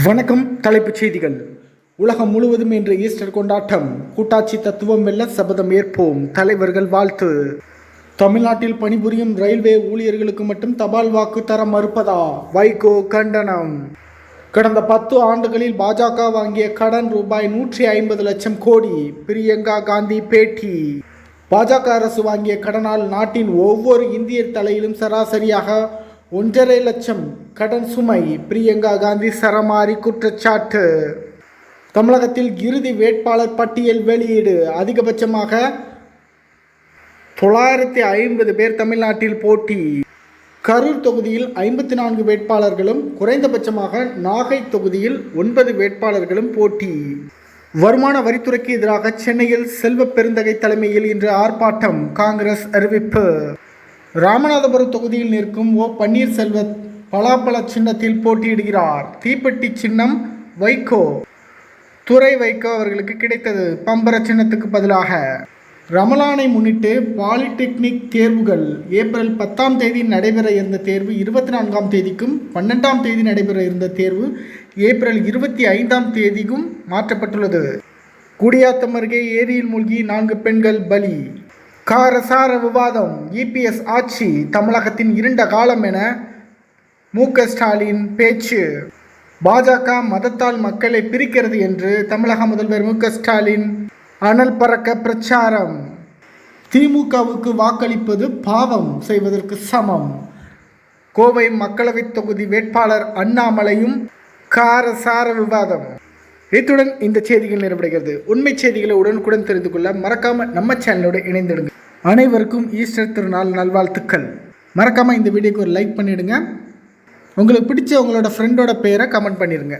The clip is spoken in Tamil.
வணக்கம் தலைப்புச் செய்திகள். உலகம் முழுவதும் இன்று ஈஸ்டர் கொண்டாட்டம். கூட்டாட்சி தத்துவம் வெல்ல சபதம் ஏற்போம். தலைவர்கள் வாழ்த்து. தமிழ்நாட்டில் பணிபுரியும் ரயில்வே ஊழியர்களுக்கு மட்டும் தபால் வாக்கு தர மறுப்பதா? வைகோ கண்டனம். கடந்த பத்து ஆண்டுகளில் பாஜக வாங்கிய கடன் ரூபாய் நூற்றி ஐம்பது லட்சம் கோடி. பிரியங்கா காந்தி பேட்டி. பாஜக அரசு வாங்கிய கடனால் நாட்டின் ஒவ்வொரு இந்தியர் தலையிலும் சராசரியாக ஒன்றரை லட்சம் கடன் சுமை பிரியங்கா காந்தி சரமாரி குற்றச்சாட்டு. தமிழகத்தில் இறுதி வேட்பாளர் பட்டியல் வெளியீடு அதிகபட்சமாக தொள்ளாயிரத்தி ஐம்பது பேர் தமிழ்நாட்டில் போட்டி. கரூர் தொகுதியில் ஐம்பத்தி நான்கு வேட்பாளர்களும் குறைந்தபட்சமாக நாகை தொகுதியில் ஒன்பது வேட்பாளர்களும் போட்டி. வருமான வரித்துறைக்கு எதிராக சென்னையில் செல்வ பெருந்தகை தலைமையில் இன்று ஆர்ப்பாட்டம் காங்கிரஸ் அறிவிப்பு. ராமநாதபுரம் தொகுதியில் நிற்கும் ஓ பன்னீர்செல்வ பலாப்பழ சின்னத்தில் போட்டியிடுகிறார். தீப்பெட்டி சின்னம் வைகோ. துறை வைகோ அவர்களுக்கு கிடைத்தது பம்பர சின்னத்துக்கு பதிலாக. ரமலானை முன்னிட்டு பாலிடெக்னிக் தேர்வுகள் ஏப்ரல் பத்தாம் தேதி நடைபெற இருந்த தேர்வு இருபத்தி நான்காம் தேதிக்கும் பன்னெண்டாம் தேதி நடைபெற இருந்த தேர்வு ஏப்ரல் இருபத்தி ஐந்தாம் தேதிக்கும் மாற்றப்பட்டுள்ளது. குடியாத்தம் அருகே ஏரியில் மூழ்கி நான்கு பெண்கள் பலி. காரசார விவாதம் இபிஎஸ் ஆட்சி தமிழகத்தின் இருண்ட காலம் என மு ஸ்டாலின் பேச்சு. பாஜக மதத்தால் மக்களை பிரிக்கிறது என்று தமிழக முதல்வர் மு ஸ்டாலின் அனல் பறக்க பிரச்சாரம். திமுகவுக்கு வாக்களிப்பது பாவம் செய்வதற்கு சமம். கோவை மக்களவைத் தொகுதி வேட்பாளர் அண்ணாமலையும் காரசார விவாதம். இத்துடன் இந்த செய்திகள் நிறைவடைகிறது. உண்மை செய்திகளை உடனுக்குடன் தெரிந்து கொள்ள மறக்காம நம்ம சேனலோட இணைந்திடுங்க. அனைவருக்கும் ஈஸ்டர் திருநாள் நல்வாழ்த்துக்கள். மறக்காமல் இந்த வீடியோக்கு ஒரு லைக் பண்ணிவிடுங்க உங்களுக்கு பிடிச்ச உங்களோட ஃப்ரெண்டோட பேரை கமெண்ட் பண்ணிடுங்க.